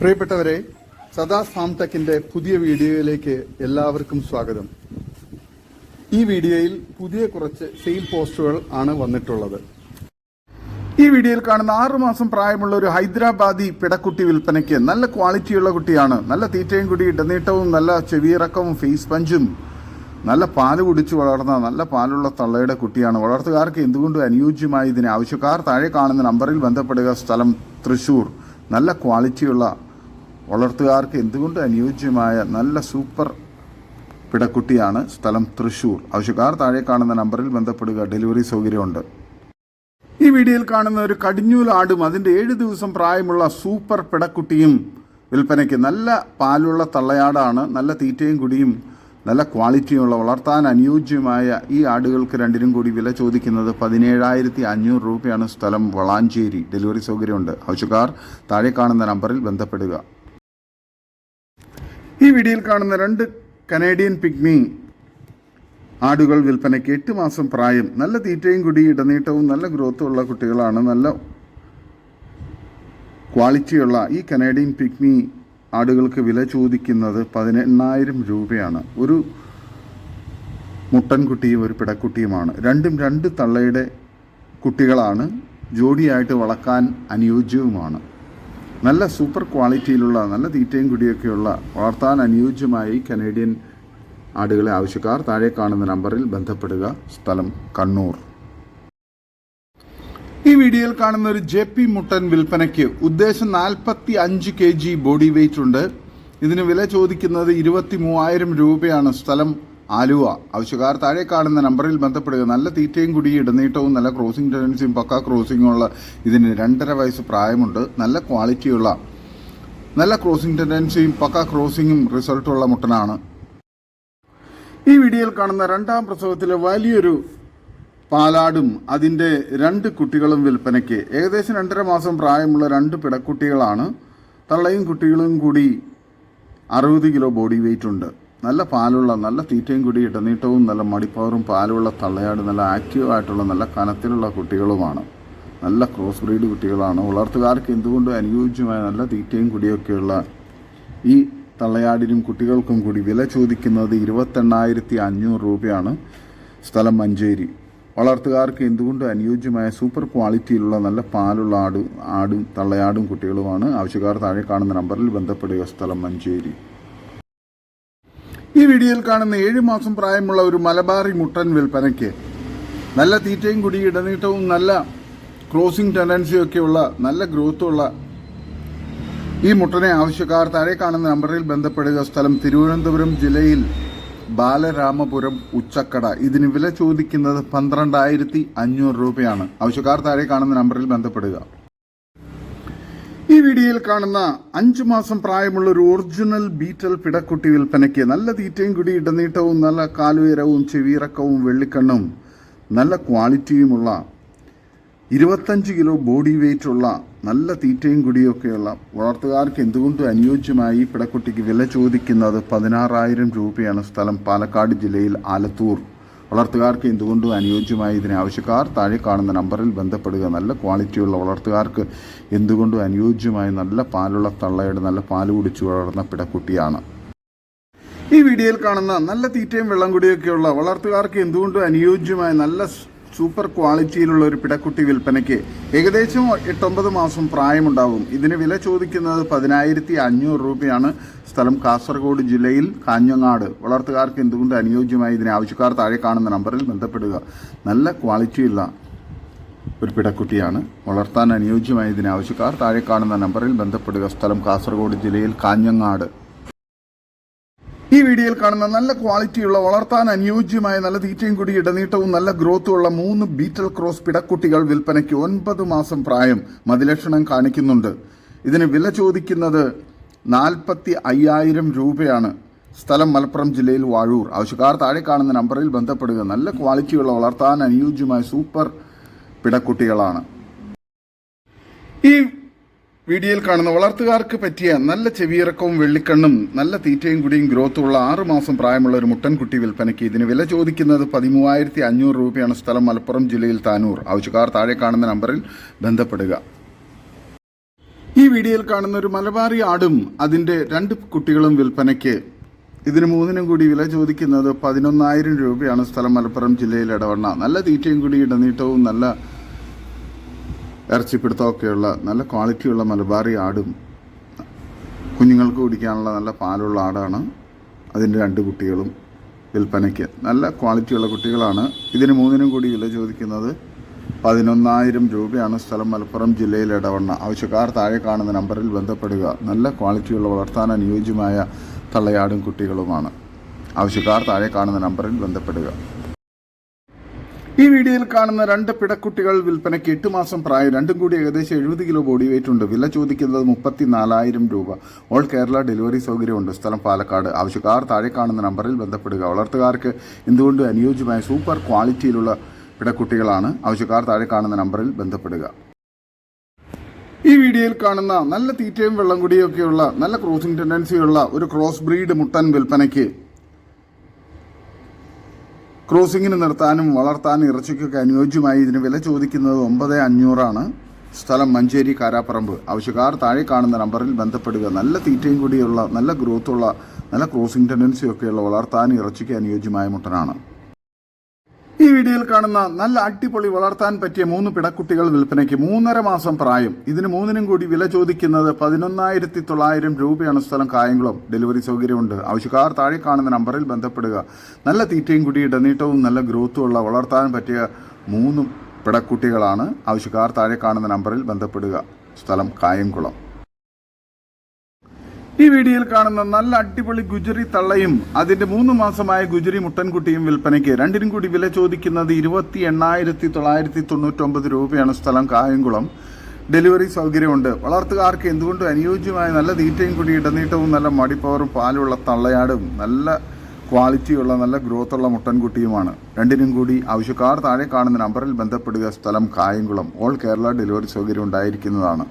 പ്രിയപ്പെട്ടവരെ സദാ ഫാംടെക്കിന്റെ പുതിയ വീഡിയോയിലേക്ക് എല്ലാവർക്കും സ്വാഗതം. ഈ വീഡിയോയിൽ പുതിയ കുറച്ച് സെയിൽ പോസ്റ്റുകൾ ആണ് വന്നിട്ടുള്ളത്. ഈ വീഡിയോയിൽ കാണുന്ന ആറുമാസം പ്രായമുള്ള ഒരു ഹൈദരാബാദി പിടക്കുട്ടി വിൽപ്പനയ്ക്ക് നല്ല ക്വാളിറ്റിയുള്ള കുട്ടിയാണ്. നല്ല തീറ്റയും കുടി ഇടനീട്ടവും നല്ല ചെവിയിറക്കവും ഫേസ് പഞ്ചും നല്ല പാൽ കുടിച്ചു വളർന്ന നല്ല പാലുള്ള തള്ളയുടെ കുട്ടിയാണ്. വളർത്തുകാർക്ക് എന്തുകൊണ്ടും അനുയോജ്യമായി ഇതിന് ആവശ്യക്കാർ താഴെ കാണുന്ന നമ്പറിൽ ബന്ധപ്പെടുക സ്ഥലം തൃശൂർ. നല്ല ക്വാളിറ്റിയുള്ള വളർത്തുകാർക്ക് എന്തുകൊണ്ടും അനുയോജ്യമായ നല്ല സൂപ്പർ പിടക്കുട്ടിയാണ് സ്ഥലം തൃശൂർ. ആവശ്യക്കാർ താഴെ കാണുന്ന നമ്പറിൽ ബന്ധപ്പെടുക. ഡെലിവറി സൗകര്യമുണ്ട്. ഈ വീഡിയോയിൽ കാണുന്ന ഒരു കടിഞ്ഞൂലാടും അതിന്റെ ഏഴ് ദിവസം പ്രായമുള്ള സൂപ്പർ പിടക്കുട്ടിയും വിൽപ്പനയ്ക്ക് നല്ല പാലുള്ള തള്ളയാടാണ്. നല്ല തീറ്റയും കുടിയും നല്ല ക്വാളിറ്റിയുള്ള വളർത്താൻ അനുയോജ്യമായ ഈ ആടുകൾക്ക് രണ്ടിനും കൂടി വില ചോദിക്കുന്നത് പതിനേഴായിരത്തി അഞ്ഞൂറ് രൂപയാണ് സ്ഥലം വളാഞ്ചേരി. ഡെലിവറി സൗകര്യമുണ്ട്. ആവശ്യക്കാർ താഴെ കാണുന്ന നമ്പറിൽ ബന്ധപ്പെടുക. ഈ വീഡിയോയിൽ കാണുന്ന രണ്ട് കനേഡിയൻ പിഗ്മി ആടുകൾ വിൽപ്പനയ്ക്ക് എട്ട് മാസം പ്രായം. നല്ല തീറ്റയും കൂടി ഇടനീട്ടവും നല്ല ഗ്രോത്തും ഉള്ള കുട്ടികളാണ്. നല്ല ക്വാളിറ്റിയുള്ള ഈ കനേഡിയൻ പിഗ്മി ആടുകൾക്ക് വില ചോദിക്കുന്നത് പതിനെണ്ണായിരം രൂപയാണ്. ഒരു മുട്ടൻകുട്ടിയും ഒരു പിടക്കുട്ടിയുമാണ്. രണ്ടും രണ്ട് തള്ളയുടെ കുട്ടികളാണ്. ജോഡിയായിട്ട് വളർക്കാൻ അനുയോജ്യവുമാണ്. നല്ല സൂപ്പർ ക്വാളിറ്റിയിലുള്ള നല്ല തീറ്റയും കുടിയൊക്കെയുള്ള വളർത്താൻ അനുയോജ്യമായി കനേഡിയൻ ആടുകളെ ആവശ്യക്കാർ താഴെ കാണുന്ന നമ്പറിൽ ബന്ധപ്പെടുക. സ്ഥലം കണ്ണൂർ. ഈ വീഡിയോയിൽ കാണുന്ന ഒരു ജെ പി മുട്ടൻ വിൽപ്പനയ്ക്ക് ഉദ്ദേശം നാൽപ്പത്തി അഞ്ച് കെ ജി ബോഡി വെയിറ്റ് ഉണ്ട്. ഇതിന് വില ചോദിക്കുന്നത് ഇരുപത്തി മൂവായിരം രൂപയാണ് സ്ഥലം ആലുവ. ആവശ്യക്കാർ താഴെ കാണുന്ന നമ്പറിൽ ബന്ധപ്പെടുക. നല്ല തീറ്റയും കുടി ഇടനീട്ടവും നല്ല ക്രോസിംഗ് ടെൻഡൻസിയും പക്ക ക്രോസിംഗും ഉള്ള ഇതിന് രണ്ടര വയസ്സ് പ്രായമുണ്ട്. നല്ല ക്വാളിറ്റിയുള്ള നല്ല ക്രോസിംഗ് ടെൻഡൻസിയും പക്ക ക്രോസിംഗും റിസൾട്ടുള്ള മുട്ടനാണ്. ഈ വീഡിയോയിൽ കാണുന്ന രണ്ടാം പ്രസവത്തിലെ വലിയൊരു പാലാടും അതിന്റെ രണ്ട് കുട്ടികളും വിൽപ്പനയ്ക്ക്. ഏകദേശം രണ്ടര മാസം പ്രായമുള്ള രണ്ട് പിടക്കുട്ടികളാണ്. തള്ളയും കുട്ടികളും കൂടി അറുപത് കിലോ ബോഡി വെയിറ്റ് ഉണ്ട്. നല്ല പാലുള്ള നല്ല തീറ്റയും കൂടി ഇടനീട്ടവും നല്ല മടിപ്പവറും പാലുള്ള തള്ളയാട് നല്ല ആക്റ്റീവായിട്ടുള്ള നല്ല കനത്തിലുള്ള കുട്ടികളുമാണ്. നല്ല ക്രോസ് ബ്രീഡ് കുട്ടികളാണ്. വളർത്തുകാർക്ക് എന്തുകൊണ്ടും അനുയോജ്യമായ നല്ല തീറ്റയും കുടിയൊക്കെയുള്ള ഈ തള്ളയാടിനും കുട്ടികൾക്കും കൂടി വില ചോദിക്കുന്നത് ഇരുപത്തെണ്ണായിരത്തി അഞ്ഞൂറ് രൂപയാണ്. സ്ഥലം മഞ്ചേരി. വളർത്തുകാർക്ക് എന്തുകൊണ്ടും അനുയോജ്യമായ സൂപ്പർ ക്വാളിറ്റിയിലുള്ള നല്ല പാലുള്ള ആട് ആടും തള്ളയാടും കുട്ടികളുമാണ്? ആവശ്യക്കാർ താഴെ കാണുന്ന നമ്പറിൽ ബന്ധപ്പെടുക. സ്ഥലം മഞ്ചേരി. ഈ വീഡിയോയിൽ കാണുന്ന ഏഴ് മാസം പ്രായമുള്ള ഒരു മലബാറി മുട്ടൻ വിൽപ്പനയ്ക്ക് നല്ല തീറ്റയും കുടി ഇടനീട്ടവും നല്ല ക്രോസിംഗ് ടെൻഡൻസിയും ഒക്കെയുള്ള നല്ല ഗ്രോത്തുള്ള ഈ മുട്ടനെ ആവശ്യക്കാർ താഴെ കാണുന്ന നമ്പറിൽ ബന്ധപ്പെടുക. സ്ഥലം തിരുവനന്തപുരം ജില്ലയിൽ ബാലരാമപുരം ഉച്ചക്കട. ഇതിന് വില ചോദിക്കുന്നത് പന്ത്രണ്ടായിരത്തി അഞ്ഞൂറ് രൂപയാണ്. ആവശ്യക്കാർ താഴെ കാണുന്ന നമ്പറിൽ ബന്ധപ്പെടുക. ഈ വീഡിയോയിൽ കാണുന്ന അഞ്ചു മാസം പ്രായമുള്ള ഒരു ഒറിജിനൽ ബീറ്റൽ പിടക്കുട്ടി വിൽപ്പനയ്ക്ക് നല്ല തീറ്റയും കുടി ഇടനീട്ടവും നല്ല കാലുയരവും ചെവിയിറക്കവും വെള്ളിക്കണ്ണും നല്ല ക്വാളിറ്റിയുമുള്ള ഇരുപത്തഞ്ച് കിലോ ബോഡി വെയിറ്റ് ഉള്ള നല്ല തീറ്റയും കുടിയൊക്കെയുള്ള വളർത്തുകാർക്ക് എന്തുകൊണ്ടും അനുയോജ്യമായി പിടക്കുട്ടിക്ക് വില ചോദിക്കുന്നത് പതിനാറായിരം രൂപയാണ് സ്ഥലം പാലക്കാട് ജില്ലയിൽ ആലത്തൂർ. വളർത്തുകാർക്ക് എന്തുകൊണ്ടും അനുയോജ്യമായി ഇതിന് ആവശ്യക്കാർ താഴെ കാണുന്ന നമ്പറിൽ ബന്ധപ്പെടുക. നല്ല ക്വാളിറ്റിയുള്ള വളർത്തുകാർക്ക് എന്തുകൊണ്ടും അനുയോജ്യമായ നല്ല പാലുള്ള തള്ളയുടെ നല്ല പാൽ കുടിച്ചു വളർന്ന പിടക്കുട്ടിയാണ്. ഈ വീഡിയോയിൽ കാണുന്ന നല്ല തീറ്റയും വെള്ളം കുടിയൊക്കെയുള്ള വളർത്തുകാർക്ക് എന്തുകൊണ്ടും അനുയോജ്യമായ നല്ല സൂപ്പർ ക്വാളിറ്റിയിലുള്ള ഒരു പിടക്കുട്ടി വിൽപ്പനയ്ക്ക് ഏകദേശം എട്ടൊമ്പത് മാസം പ്രായമുണ്ടാവും. ഇതിന് വില ചോദിക്കുന്നത് പതിനായിരത്തി അഞ്ഞൂറ് രൂപയാണ്. സ്ഥലം കാസർഗോഡ് ജില്ലയിൽ കാഞ്ഞങ്ങാട്. വളർത്തുകാർക്ക് എന്തുകൊണ്ട് അനുയോജ്യമായി ഇതിന് ആവശ്യക്കാർ താഴെ കാണുന്ന നമ്പറിൽ ബന്ധപ്പെടുക? നല്ല ക്വാളിറ്റിയുള്ള ഒരു പിടക്കുട്ടിയാണ്. വളർത്താൻ അനുയോജ്യമായ ഇതിന് ആവശ്യക്കാർ താഴെ കാണുന്ന നമ്പറിൽ ബന്ധപ്പെടുക. സ്ഥലം കാസർഗോഡ് ജില്ലയിൽ കാഞ്ഞങ്ങാട്. ഈ വീഡിയോയിൽ കാണുന്ന നല്ല ക്വാളിറ്റിയുള്ള വളർത്താൻ അനുയോജ്യമായ നല്ല തീറ്റയും കൂടി ഇടനീട്ടവും നല്ല ഗ്രോത്തും ഉള്ള മൂന്ന് ബീറ്റൽ ക്രോസ് പിടക്കുട്ടികൾ വിൽപ്പനയ്ക്ക് ഒൻപത് മാസം പ്രായം മതിലക്ഷണം കാണിക്കുന്നുണ്ട്. ഇതിന് വില ചോദിക്കുന്നത് നാൽപ്പത്തി അയ്യായിരം രൂപയാണ്. സ്ഥലം മലപ്പുറം ജില്ലയിൽ വാഴൂർ. ആവശ്യക്കാർ താഴെ കാണുന്ന നമ്പറിൽ ബന്ധപ്പെടുക. നല്ല ക്വാളിറ്റിയുള്ള വളർത്താൻ അനുയോജ്യമായ സൂപ്പർ പിടക്കുട്ടികളാണ്. ഈ വീഡിയോയിൽ കാണുന്ന വളർത്തുകാർക്ക് പറ്റിയ നല്ല ചെവിയിറക്കവും വെള്ളിക്കണ്ണും നല്ല തീറ്റയും കുടിയും ഗ്രോത്ത് ഉള്ള ആറ് മാസം പ്രായമുള്ള ഒരു മുട്ടൻകുട്ടി വിൽപ്പനയ്ക്ക് ഇതിന് വില ചോദിക്കുന്നത് പതിമൂവായിരത്തി അഞ്ഞൂറ് രൂപയാണ് സ്ഥലം മലപ്പുറം ജില്ലയിൽ താനൂർ. ആവശ്യക്കാർ താഴെ കാണുന്ന നമ്പറിൽ ബന്ധപ്പെടുക. ഈ വീഡിയോയിൽ കാണുന്ന ഒരു മലബാറി ആടും അതിന്റെ രണ്ട് കുട്ടികളും വിൽപ്പനയ്ക്ക് ഇതിന് മൂന്നിനും കൂടി വില ചോദിക്കുന്നത് പതിനൊന്നായിരം രൂപയാണ് സ്ഥലം മലപ്പുറം ജില്ലയിൽ ഇടവണ്ണ. നല്ല തീറ്റയും കൂടി ഇടനീട്ടവും നല്ല ഇറച്ചിപ്പിടുത്തമൊക്കെയുള്ള നല്ല ക്വാളിറ്റിയുള്ള മലബാറി ആടും കുഞ്ഞുങ്ങൾക്ക് കുടിക്കാനുള്ള നല്ല പാലുള്ള ആടാണ് അതിന്റെ രണ്ട് കുട്ടികളും വിൽപ്പനയ്ക്ക്. നല്ല ക്വാളിറ്റിയുള്ള കുട്ടികളാണ്. ഇതിന് മൂന്നിനും കൂടി വില ചോദിക്കുന്നത് പതിനൊന്നായിരം രൂപയാണ്. സ്ഥലം മലപ്പുറം ജില്ലയിൽ ഇടവണ്ണ. ആവശ്യക്കാർ താഴെ കാണുന്ന നമ്പറിൽ ബന്ധപ്പെടുക. നല്ല ക്വാളിറ്റിയുള്ള വളർത്താൻ അനുയോജ്യമായ തള്ളയാടും കുട്ടികളുമാണ്. ആവശ്യക്കാർ താഴെ കാണുന്ന നമ്പറിൽ ബന്ധപ്പെടുക. ഈ വീഡിയോയിൽ കാണുന്ന രണ്ട് പിടക്കുട്ടികൾ വിൽപ്പനയ്ക്ക് എട്ട് മാസം പ്രായം രണ്ടും കൂടി ഏകദേശം എഴുപത് കിലോ ബോഡി വെയിറ്റ് ഉണ്ട്. വില ചോദിക്കുന്നത് മുപ്പത്തി നാലായിരം രൂപ. ഓൾ കേരള ഡെലിവറി സൗകര്യമുണ്ട്. സ്ഥലം പാലക്കാട്. ആവശ്യക്കാർ താഴെ കാണുന്ന നമ്പറിൽ ബന്ധപ്പെടുക. വളർത്തുകാർക്ക് എന്തുകൊണ്ട് അനുയോജ്യമായ സൂപ്പർ ക്വാളിറ്റിയിലുള്ള പിടക്കുട്ടികളാണ്? ആവശ്യക്കാർ താഴെ കാണുന്ന നമ്പറിൽ ബന്ധപ്പെടുക. ഈ വീഡിയോയിൽ കാണുന്ന നല്ല തീറ്റയും വെള്ളം കുടിയൊക്കെയുള്ള നല്ല ക്രോസിംഗ് ടെൻഡൻസിയുള്ള ഒരു ക്രോസ് ബ്രീഡ് മുട്ടൻ വിൽപ്പനയ്ക്ക് ക്രോസിങ്ങിന് നിർത്താനും വളർത്താനും ഇറച്ചിക്കൊക്കെ അനുയോജ്യമായി ഇതിന് വില ചോദിക്കുന്നത് ഒമ്പത് അഞ്ഞൂറാണ്. സ്ഥലം മഞ്ചേരി കാരാപ്പറമ്പ്. ആവശ്യക്കാർ താഴെ കാണുന്ന നമ്പറിൽ ബന്ധപ്പെടുക. നല്ല തീറ്റയും കൂടിയുള്ള നല്ല ഗ്രോത്തുള്ള നല്ല ക്രോസിംഗ് ടെൻഡൻസിയൊക്കെയുള്ള വളർത്താനും ഇറച്ചിക്ക് അനുയോജ്യമായ മുട്ടനാണ്. ഈ വീഡിയോയിൽ കാണുന്ന നല്ല അടിപൊളി വളർത്താൻ പറ്റിയ മൂന്ന് പിടക്കുട്ടികൾ വിൽപ്പനയ്ക്ക് മൂന്നര മാസം പ്രായം. ഇതിന് മൂന്നിനും കൂടി വില ചോദിക്കുന്നത് പതിനൊന്നായിരത്തി തൊള്ളായിരം രൂപയാണ് സ്ഥലം കായംകുളം. ഡെലിവറി സൗകര്യമുണ്ട്. ആവശ്യക്കാർ താഴെ കാണുന്ന നമ്പറിൽ ബന്ധപ്പെടുക. നല്ല തീറ്റയും കൂടി ഇടനീട്ടവും നല്ല ഗ്രോത്തും ഉള്ള വളർത്താൻ പറ്റിയ മൂന്ന് പിടക്കുട്ടികളാണ്. ആവശ്യക്കാർ താഴെ കാണുന്ന നമ്പറിൽ ബന്ധപ്പെടുക. സ്ഥലം കായംകുളം. ഈ വീഡിയോയിൽ കാണുന്ന നല്ല അടിപൊളി ഗുജറി തള്ളയും അതിന്റെ മൂന്ന് മാസമായ ഗുജറി മുട്ടൻകുട്ടിയും വിൽപ്പനയ്ക്ക് രണ്ടിനും കൂടി വില ചോദിക്കുന്നത് ഇരുപത്തി എണ്ണായിരത്തി തൊള്ളായിരത്തി തൊണ്ണൂറ്റൊമ്പത് രൂപയാണ് സ്ഥലം കായംകുളം. ഡെലിവറി സൗകര്യമുണ്ട്. വളർത്തുകാർക്ക് എന്തുകൊണ്ടും അനുയോജ്യമായ നല്ല തീറ്റയും കൂടി ഇടനീട്ടവും നല്ല മടിപ്പവറും പാലുള്ള തള്ളയാടും നല്ല ക്വാളിറ്റിയുള്ള നല്ല ഗ്രോത്തുള്ള മുട്ടൻകുട്ടിയുമാണ്. രണ്ടിനും കൂടി ആവശ്യക്കാർ താഴെ കാണുന്ന നമ്പറിൽ ബന്ധപ്പെടുക. സ്ഥലം കായംകുളം. ഓൾ കേരള ഡെലിവറി സൗകര്യം ഉണ്ടായിരിക്കുന്നതാണ്.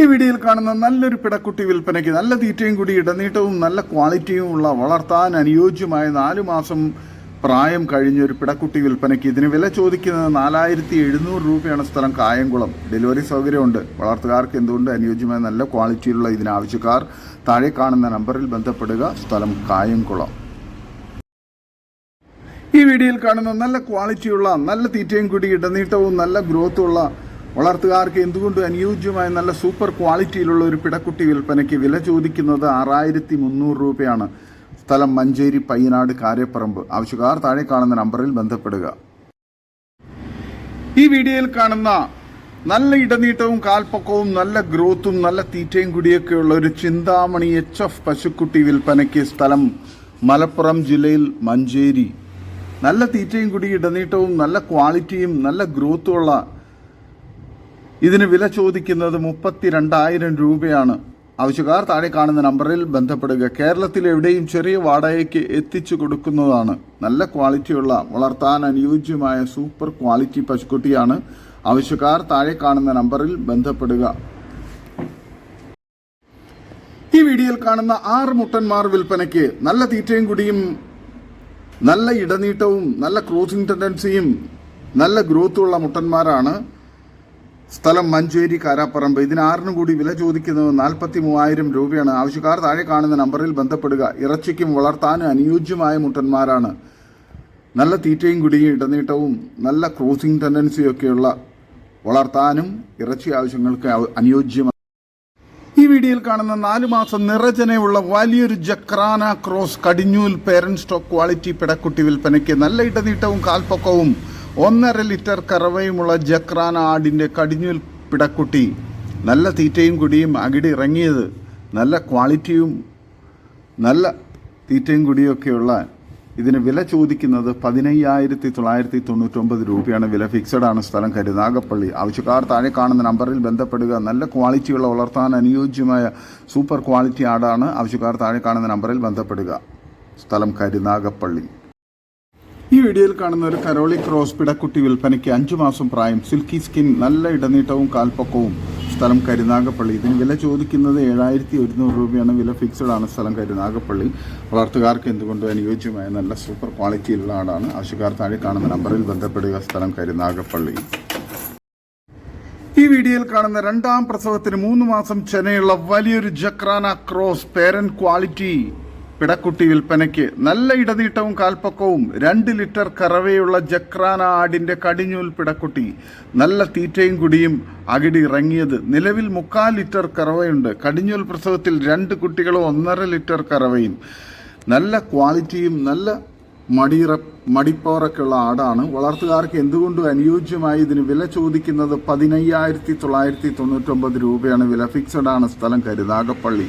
ഈ വീഡിയോയിൽ കാണുന്ന നല്ലൊരു പിടക്കുട്ടി വിൽപ്പനയ്ക്ക് നല്ല തീറ്റയും കൂടി ഇടനീട്ടവും നല്ല ക്വാളിറ്റിയും ഉള്ള വളർത്താൻ അനുയോജ്യമായ നാല് മാസം പ്രായം കഴിഞ്ഞ ഒരു പിടക്കുട്ടി വിൽപ്പനയ്ക്ക് ഇതിന് വില ചോദിക്കുന്നത് നാലായിരത്തി എഴുന്നൂറ് രൂപയാണ് സ്ഥലം കായംകുളം. ഡെലിവറി സൗകര്യമുണ്ട്. വളർത്തുകാർക്ക് എന്തുകൊണ്ട് അനുയോജ്യമായ നല്ല ക്വാളിറ്റിയുള്ള ഇതിനാവശ്യക്കാർ താഴെ കാണുന്ന നമ്പറിൽ ബന്ധപ്പെടുക. സ്ഥലം കായംകുളം. ഈ വീഡിയോയിൽ കാണുന്ന നല്ല ക്വാളിറ്റിയുള്ള നല്ല തീറ്റയും കൂടി ഇടനീട്ടവും നല്ല ഗ്രോത്തും ഉള്ള വളർത്തുകാർക്ക് എന്തുകൊണ്ടും അനുയോജ്യമായ നല്ല സൂപ്പർ ക്വാളിറ്റിയിലുള്ള ഒരു പിടക്കുട്ടി വിൽപ്പനയ്ക്ക് വില ചോദിക്കുന്നത് ആറായിരത്തി മുന്നൂറ് രൂപയാണ്. സ്ഥലം മഞ്ചേരി പയ്യനാട് കാര്യപ്പറമ്പ് ആവശ്യക്കാർ താഴെ കാണുന്ന നമ്പറിൽ ബന്ധപ്പെടുക. ഈ വീഡിയോയിൽ കാണുന്ന നല്ല ഇടനീട്ടവും കാൽപ്പൊക്കവും നല്ല ഗ്രോത്തും നല്ല തീറ്റയും കൂടിയൊക്കെയുള്ള ഒരു ചിന്താമണി എച്ച് എഫ് പശുക്കുട്ടി വിൽപ്പനയ്ക്ക് സ്ഥലം മലപ്പുറം ജില്ലയിൽ മഞ്ചേരി. നല്ല തീറ്റയും കൂടി ഇടനീട്ടവും നല്ല ക്വാളിറ്റിയും നല്ല ഗ്രോത്തും ഉള്ള ഇതിന് വില ചോദിക്കുന്നത് മുപ്പത്തി രണ്ടായിരം രൂപയാണ്. ആവശ്യക്കാർ താഴെ കാണുന്ന നമ്പറിൽ ബന്ധപ്പെടുക. കേരളത്തിൽ എവിടെയും ചെറിയ വാടകയ്ക്ക് എത്തിച്ചു കൊടുക്കുന്നതാണ്. നല്ല ക്വാളിറ്റിയുള്ള വളർത്താൻ അനുയോജ്യമായ സൂപ്പർ ക്വാളിറ്റി പശുക്കുട്ടിയാണ് ആവശ്യക്കാർ താഴെ കാണുന്ന നമ്പറിൽ ബന്ധപ്പെടുക. ഈ വീഡിയോയിൽ കാണുന്ന ആറ് മുട്ടന്മാർ വിൽപ്പനയ്ക്ക് നല്ല തീറ്റയും കുടിയും നല്ല ഇടനീട്ടവും നല്ല ക്രോസിംഗ് ടെൻഡൻസിയും നല്ല ഗ്രോത്തുള്ള മുട്ടന്മാരാണ് സ്ഥലം മഞ്ചേരി കാരാപ്പറമ്പ്. ഇതിന് ആറിനും കൂടി വില ചോദിക്കുന്നത് നാൽപ്പത്തി മൂവായിരം രൂപയാണ്. ആവശ്യക്കാർ താഴെ കാണുന്ന നമ്പറിൽ ബന്ധപ്പെടുക. ഇറച്ചിക്കും വളർത്താനും അനുയോജ്യമായ മുട്ടന്മാരാണ്. നല്ല തീറ്റയും കുടിയും ഇടനീട്ടവും നല്ല ക്രോസിംഗ് ടെൻഡൻസിയൊക്കെയുള്ള വളർത്താനും ഇറച്ചി ആവശ്യങ്ങൾക്ക് അനുയോജ്യമാണ് ഈ വീഡിയോയിൽ കാണുന്ന നാലു മാസം നിറചനയുള്ള വലിയൊരു ജക്രാന ക്രോസ് കടിഞ്ഞൂൽ പേരൻ സ്റ്റോക്ക് ക്വാളിറ്റി പിടക്കുട്ടി വിൽപ്പനയ്ക്ക് നല്ല ഇടനീട്ടവും കാൽപ്പൊക്കവും ഒന്നര ലിറ്റർ കറവയുമുള്ള ജക്രാൻ ആടിന്റെ കടിഞ്ഞൂൽ പിടക്കുട്ടി. നല്ല തീറ്റയും കുടിയും അകിടി ഇറങ്ങിയത്. നല്ല ക്വാളിറ്റിയും നല്ല തീറ്റയും കുടിയൊക്കെയുള്ള ഇതിന് വില ചോദിക്കുന്നത് പതിനയ്യായിരത്തി തൊള്ളായിരത്തി തൊണ്ണൂറ്റൊമ്പത് രൂപയാണ്. വില ഫിക്സഡ് ആണ് സ്ഥലം കരുനാഗപ്പള്ളി ആവശ്യക്കാർ താഴെ കാണുന്ന നമ്പറിൽ ബന്ധപ്പെടുക. നല്ല ക്വാളിറ്റിയുള്ള വളർത്താൻ അനുയോജ്യമായ സൂപ്പർ ക്വാളിറ്റി ആടാണ് ആവശ്യക്കാർ താഴെ കാണുന്ന നമ്പറിൽ ബന്ധപ്പെടുക. സ്ഥലം കരുനാഗപ്പള്ളി ഈ വീഡിയോയിൽ കാണുന്ന ഒരു കരോളി ക്രോസ് പിടക്കുട്ടി വിൽപ്പനയ്ക്ക് അഞ്ചു മാസം പ്രായം സിൽക്കി സ്കിൻ നല്ല ഇടനീട്ടവും കാൽപ്പക്കവും. സ്ഥലം കരുനാഗപ്പള്ളി. ഇതിന് വില ചോദിക്കുന്നത് ഏഴായിരത്തി ഒരുന്നൂറ് രൂപയാണ്. വില ഫിക്സഡ് ആണ്. സ്ഥലം കരുനാഗപ്പള്ളി. വളർത്തുകാർക്ക് എന്തുകൊണ്ടും അനുയോജ്യമായ നല്ല സൂപ്പർ ക്വാളിറ്റിയുള്ള ആടാണ്. ആവശ്യക്കാർ താഴെ കാണുന്ന നമ്പറിൽ ബന്ധപ്പെടുക. സ്ഥലം കരുനാഗപ്പള്ളി. ഈ വീഡിയോയിൽ കാണുന്ന രണ്ടാം പ്രസവത്തിന് മൂന്ന് മാസം ചെനയുള്ള വലിയൊരു ജക്രാന ക്രോസ് പേരൻ ക്വാളിറ്റി. പിടക്കുട്ടി വിൽപ്പനയ്ക്ക് നല്ല ഇടനീട്ടവും കാൽപ്പക്കവും രണ്ട് ലിറ്റർ കറവയുള്ള ജക്രാന ആടിന്റെ കടിഞ്ഞൂൽ പിടക്കുട്ടി. നല്ല തീറ്റയും കുടിയും അകിടി ഇറങ്ങിയത് നിലവിൽ മുക്കാൽ ലിറ്റർ കറവയുണ്ട്. കടിഞ്ഞൂൽ പ്രസവത്തിൽ രണ്ട് കുട്ടികളും ഒന്നര ലിറ്റർ കറവയും. നല്ല ക്വാളിറ്റിയും നല്ല മടിയിറ മടിപ്പവറൊക്കെയുള്ള ആടാണ്. വളർത്തുകാർക്ക് എന്തുകൊണ്ടും അനുയോജ്യമായി ഇതിന് വില ചോദിക്കുന്നത് പതിനയ്യായിരത്തി തൊള്ളായിരത്തി തൊണ്ണൂറ്റൊമ്പത് രൂപയാണ്. വില ഫിക്സഡ് ആണ്. സ്ഥലം കരുനാഗപ്പള്ളി